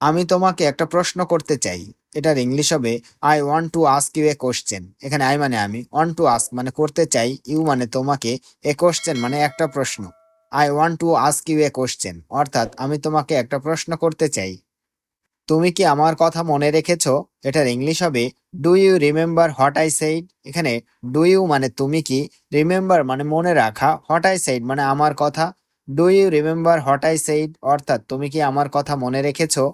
আমি তোমাকে একটা প্রশ্ন করতে চাই। এটার ইংলিশ হবে I want to ask you a question এখানে আই মানে আমি ওয়ান্ট টু আস্ক মানে করতে চাই ইউ মানে তোমাকে এ কোশ্চেন মানে একটা প্রশ্ন। I want to ask you a question অর্থাৎ আমি তোমাকে একটা প্রশ্ন করতে চাই। তুমি কি আমার কথা মনে রেখেছো? এটার ইংলিশ হবে do you remember what I said এখানে ডু ইউ মানে তুমি কি? রিমেম্বার মানে মনে রাখা হট আই সেইড মানে আমার কথা। Do you remember what I said অর্থাৎ তুমি কি আমার কথা মনে রেখেছো?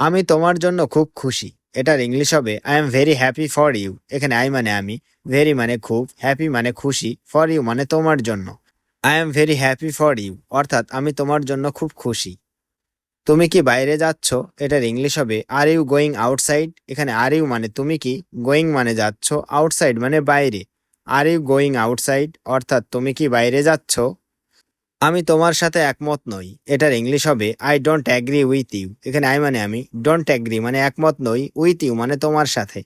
আমি তোমার জন্য খুব খুশি। এটার ইংলিশ হবে I am very happy for you এখানে আই মানে আমি ভেরি মানে খুব হ্যাপি মানে খুশি ফর ইউ মানে তোমার জন্য। I am very happy for you অর্থাৎ আমি তোমার জন্য খুব খুশি। তুমি কি বাইরে যাচ্ছ? এটার ইংলিশ হবে আর ইউ গোয়িং আউটসাইড এখানে আর ইউ মানে তুমি কি? গোয়িং মানে যাচ্ছ আউটসাইড মানে বাইরে। আর ইউ গোয়িং আউটসাইড অর্থাৎ তুমি কি বাইরে যাচ্ছ? আমি তোমার সাথে একমত নই। এটার ইংলিশ হবে I don't agree with you এখানে আই মানে আমি ডোন্ট অ্যাগ্রি মানে একমত নই উইথ ইউ মানে তোমার সাথে।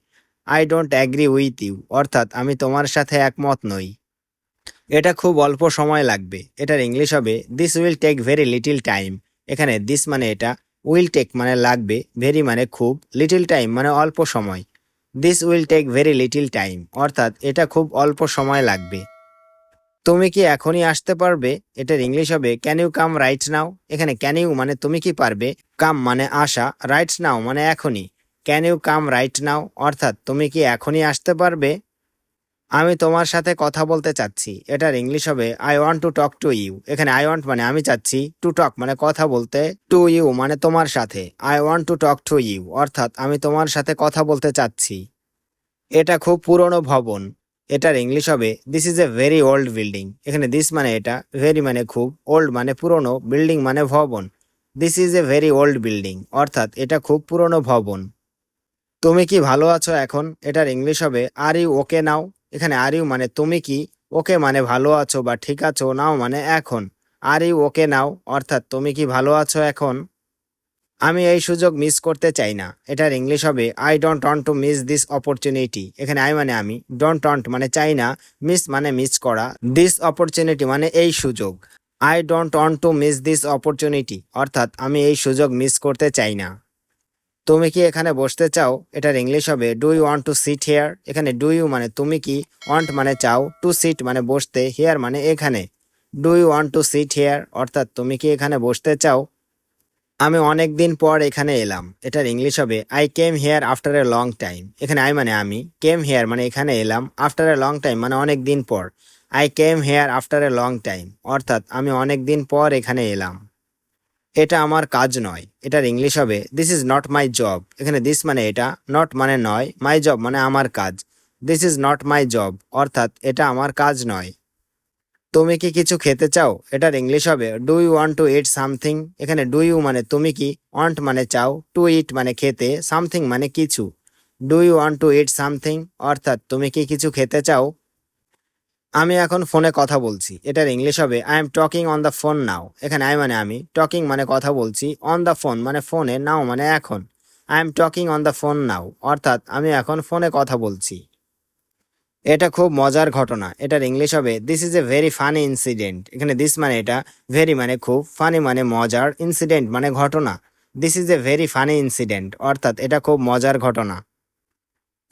I don't agree with you অর্থাৎ আমি তোমার সাথে একমত নই। এটা খুব অল্প সময় লাগবে। এটার ইংলিশ হবে this will take very little time এখানে দিস মানে এটা উইল টেক মানে লাগবে ভেরি মানে খুব লিটিল টাইম মানে অল্প সময়। This will take very little time অর্থাৎ এটা খুব অল্প সময় লাগবে। তুমি কি এখনই আসতে পারবে? এটার ইংলিশ হবে can you come right now এখানে ক্যান ইউ মানে তুমি কি পারবে? কাম মানে আসা রাইট নাও মানে এখনই। Can you come right now অর্থাৎ তুমি কি এখনই আসতে পারবে? আমি তোমার সাথে কথা বলতে চাচ্ছি। এটার ইংলিশ হবে I want to talk to you এখানে আই ওয়ান্ট মানে আমি চাচ্ছি টু টক মানে কথা বলতে টু ইউ মানে তোমার সাথে। I want to talk to you অর্থাৎ আমি তোমার সাথে কথা বলতে চাচ্ছি। এটা খুব পুরনো ভবন। এটার ইংলিশ হবে this is a very old building এখানে দিস মানে এটা ভেরি মানে খুব ওল্ড মানে পুরনো বিল্ডিং মানে ভবন। This is a very old building অর্থাৎ এটা খুব পুরনো ভবন। তুমি কি ভালো আছো এখন? এটার ইংলিশ হবে আর ইউ ওকে নাও এখানে আর ইউ মানে তুমি কি ওকে মানে ভালো আছো বা ঠিক আছো নাও মানে এখন। আর ইউ ওকে নাও অর্থাৎ তুমি কি ভালো আছো এখন? আমি এই সুযোগ মিস করতে চাই না। এটার ইংলিশ হবে I don't want to miss this opportunity এখানে আই মানে আমি ডোন্ট ওয়ান্ট মানে চাই না মিস মানে মিস করা দিস অপরচুনিটি মানে এই সুযোগ। I don't want to miss this opportunity অর্থাৎ আমি এই সুযোগ মিস করতে চাই না। তুমি কি এখানে বসতে চাও? এটার ইংলিশ হবে do you want to sit here এখানে ডু ইউ মানে তুমি কি ওয়ান্ট মানে চাও টু সিট মানে বসতে হেয়ার মানে এখানে। Do you want to sit here অর্থাৎ তুমি কি এখানে বসতে চাও? আমি অনেক দিন পর এখানে এলাম। এটার ইংলিশ হবে I came here after a long time এখানে আই মানে আমি কেম হেয়ার মানে এখানে এলাম আফটার এ লং টাইম মানে অনেক দিন পর। I came here after a long time অর্থাৎ আমি অনেক দিন পর এখানে এলাম। এটা আমার কাজ নয়। এটার ইংলিশ হবে this is not my job এখানে দিস মানে এটা নট মানে নয় মাই জব মানে আমার কাজ। This is not my job অর্থাৎ এটা আমার কাজ নয়। তুমি কি কিছু খেতে চাও? এটার ইংলিশ হবে do you want to eat something এখানে ডু ইউ মানে তুমি কি ওয়ান্ট মানে চাও টু ইট মানে খেতে সামথিং মানে কিছু। Do you want to eat something অর্থাৎ তুমি কি কিছু খেতে চাও? আমি এখন ফোনে কথা বলছি, এটার ইংলিশ হবে I am talking on the phone now এখানে আই মানে আমি টকিং মানে কথা বলছি অন দ্য ফোন মানে ফোনে নাও মানে এখন I am talking on the phone now অর্থাৎ আমি এখন ফোনে কথা বলছি। এটা খুব মজার ঘটনা। এটার ইংলিশ হবে this is a very funny incident এখানে দিস মানে এটা ভেরি মানে খুব ফানি মানে মজার ইনসিডেন্ট মানে ঘটনা। This is a very funny incident অর্থাৎ এটা খুব মজার ঘটনা।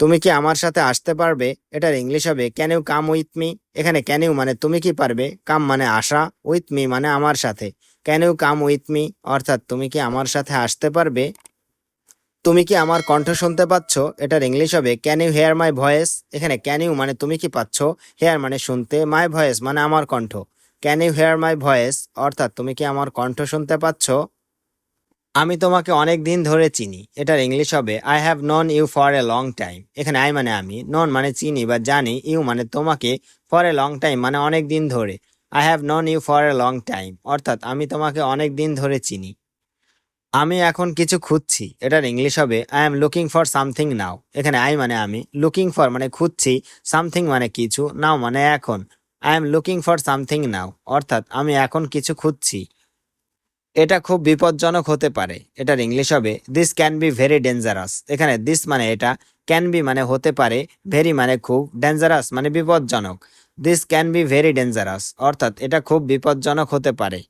তুমি কি আমার সাথে আসতে পারবে? এটার ইংলিশ হবে can you come with me এখানে ক্যান ইউ মানে তুমি কি পারবে? কাম মানে আসা উইথ মি মানে আমার সাথে। Can you come with me অর্থাৎ তুমি কি আমার সাথে আসতে পারবে? তুমি কি আমার কণ্ঠ শুনতে পাচ্ছ? এটার ইংলিশ হবে can you hear my voice এখানে ক্যান ইউ মানে তুমি কি পাচ্ছ? হেয়ার মানে শুনতে মাই ভয়েস মানে আমার কণ্ঠ। Can you hear my voice অর্থাৎ তুমি কি আমার কণ্ঠ শুনতে পাচ্ছ? আমি তোমাকে অনেক দিন ধরে চিনি। এটার ইংলিশ হবে I have known you for a long time এখানে আই মানে আমি নন মানে চিনি বা জানি ইউ মানে তোমাকে ফর এ লং টাইম মানে অনেক দিন ধরে। I have known you for a long time অর্থাৎ আমি তোমাকে অনেক দিন ধরে চিনি। আমি এখন কিছু খুঁজছি। এটার ইংলিশ হবে I am looking for something now এখানে আই মানে আমি। লুকিং ফর মানে খুঁজছি। সামথিং মানে কিছু। নাও মানে এখন। I am looking for something now অর্থাৎ, আমি এখন কিছু খুঁজছি। এটা খুব বিপজ্জনক হতে পারে। এটার ইংলিশ হবে this can be very dangerous এখানে দিস মানে এটা। ক্যান বি মানে হতে পারে। ভেরি মানে খুব ডেঞ্জারাস মানে বিপজ্জনক। This can be very dangerous অর্থাৎ, এটা খুব বিপজ্জনক হতে পারে।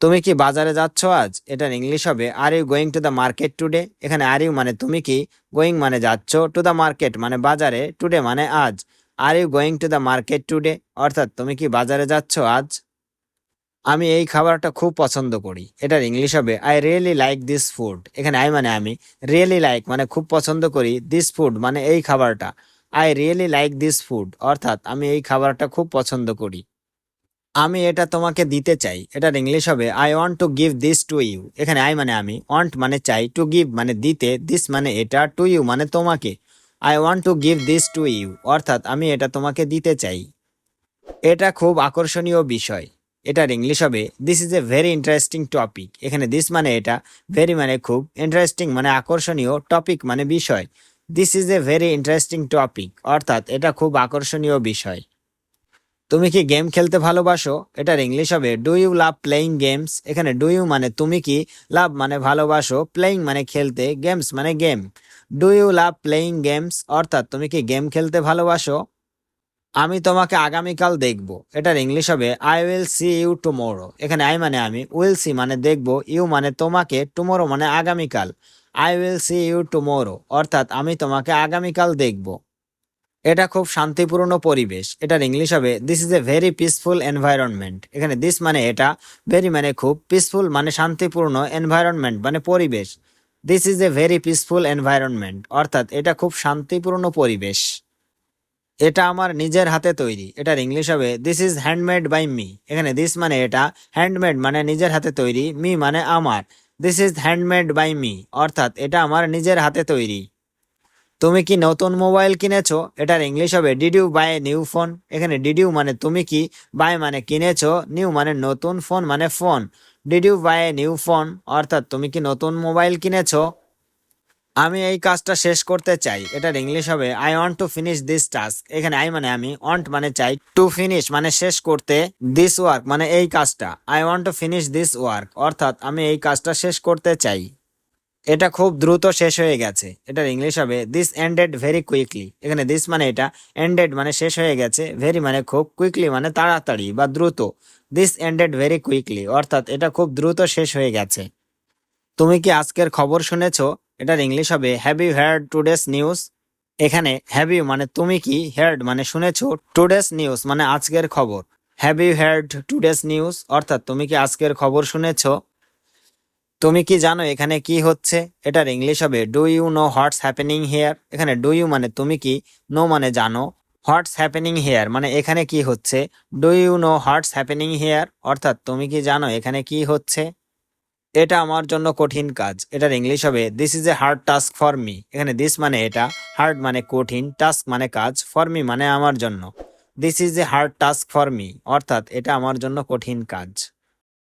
তুমি কি বাজারে যাচ্ছ আজ? এটার ইংলিশ হবে are you going to the market today এখানে আর ইউ মানে তুমি কি গোয়িং মানে যাচ্ছ টু দ্য মার্কেট মানে বাজারে টুডে মানে আজ। Are you going to the market today অর্থাৎ তুমি কি বাজারে যাচ্ছ আজ? আমি এই খাবারটা খুব পছন্দ করি। এটার ইংলিশ হবে I really like this food এখানে আই মানে আমি। রিয়েলি লাইক মানে খুব পছন্দ করি দিস ফুড মানে এই খাবারটা। I really like this food অর্থাৎ আমি এই খাবারটা খুব পছন্দ করি। আমি এটা তোমাকে দিতে চাই। এটার ইংলিশ হবে I want to give this to you এখানে আই মানে আমি ওয়ান্ট মানে চাই টু গিভ মানে দিতে দিস মানে এটা টু ইউ মানে তোমাকে। I want to give this to you অর্থাৎ আমি এটা তোমাকে দিতে চাই। এটা খুব আকর্ষণীয় বিষয়। এটার ইংলিশ হবে this is a very interesting topic এখানে দিস মানে এটা ভেরি মানে খুব ইন্টারেস্টিং মানে আকর্ষণীয় টপিক মানে বিষয়। This is a very interesting topic অর্থাৎ এটা খুব আকর্ষণীয় বিষয়। তুমি কি গেম খেলতে ভালোবাসো? এটার ইংলিশ হবে do you love playing games এখানে ডু ইউ মানে তুমি কি লাভ মানে ভালোবাসো প্লেয়িং মানে খেলতে গেমস মানে game do you love playing games অর্থাৎ তুমি কি গেম খেলতে ভালোবাসো? আমি তোমাকে আগামীকাল দেখব। এটার ইংলিশ হবে I will see you tomorrow এখানে আই মানে আমি উইল সি মানে দেখব ইউ মানে তোমাকে টুমোরো মানে আগামীকাল। I will see you tomorrow অর্থাৎ আমি তোমাকে আগামীকাল দেখব। এটা খুব শান্তিপূর্ণ পরিবেশ। এটার ইংলিশ হবে this is a very peaceful environment এখানে দিস মানে এটা ভেরি মানে খুব পিসফুল মানে শান্তিপূর্ণ এনভায়রনমেন্ট মানে পরিবেশ। This is a very peaceful environment অর্থাৎ এটা খুব শান্তিপূর্ণ পরিবেশ। এটা আমার নিজের হাতে তৈরি। এটার ইংলিশ হবে this is handmade by me এখানে দিস মানে এটা হ্যান্ডমেড মানে নিজের হাতে তৈরি মি মানে আমার। This is handmade by me অর্থাৎ এটা আমার নিজের হাতে তৈরি। তুমি কি নতুন মোবাইল কিনেছো? এটার ইংলিশ হবে did you buy new phone এখানে ডিড ইউ মানে তুমি কি বাই মানে কিনেছো নিউ মানে নতুন ফোন মানে phone did you buy new phone অর্থাৎ তুমি কি নতুন মোবাইল কিনেছো? আমি এই কাজটা শেষ করতে চাই। এটার ইংলিশ হবে I want to finish this task এখানে আই মানে আমি ওয়ান্ট মানে চাই টু ফিনিশ মানে শেষ করতে দিস ওয়ার্ক মানে এই কাজটা I want to finish this work অর্থাৎ আমি এই কাজটা শেষ করতে চাই। এটা খুব দ্রুত শেষ হয়ে গেছে। এটার ইংলিশ হবে দিস এন্ডেড ভেরি কুইকলি এখানে দিস মানে এটা এন্ডেড মানে শেষ হয়ে গেছে ভেরি মানে খুব কুইকলি মানে তাড়াতাড়ি বা দ্রুত। দিস এন্ডেড ভেরি কুইকলি অর্থাৎ এটা খুব দ্রুত শেষ হয়ে গেছে। তুমি কি আজকের খবর শুনেছো? এটার ইংলিশ হবে have you heard today's news এখানে হ্যাভ ইউ মানে তুমি কি হেয়ার্ড মানে শুনেছো টুডেস নিউজ মানে আজকের খবর। Have you heard today's news অর্থাৎ তুমি কি আজকের খবর শুনেছো? তুমি কি জানো এখানে কি হচ্ছে? এটার ইংলিশ হবে do you know what's happening here এখানে ডু ইউ মানে তুমি কি নো মানে জানো। হোয়াটস হ্যাপেনিং হেয়ার মানে এখানে কি হচ্ছে? Do you know what's happening here অর্থাৎ তুমি কি জানো এখানে কি হচ্ছে? এটা আমার জন্য কঠিন কাজ। এটার ইংলিশ হবে this is a hard task for me এখানে দিস মানে এটা হার্ড মানে কঠিন টাস্ক মানে কাজ ফর মি মানে আমার জন্য। This is a hard task for me অর্থাৎ এটা আমার জন্য কঠিন কাজ।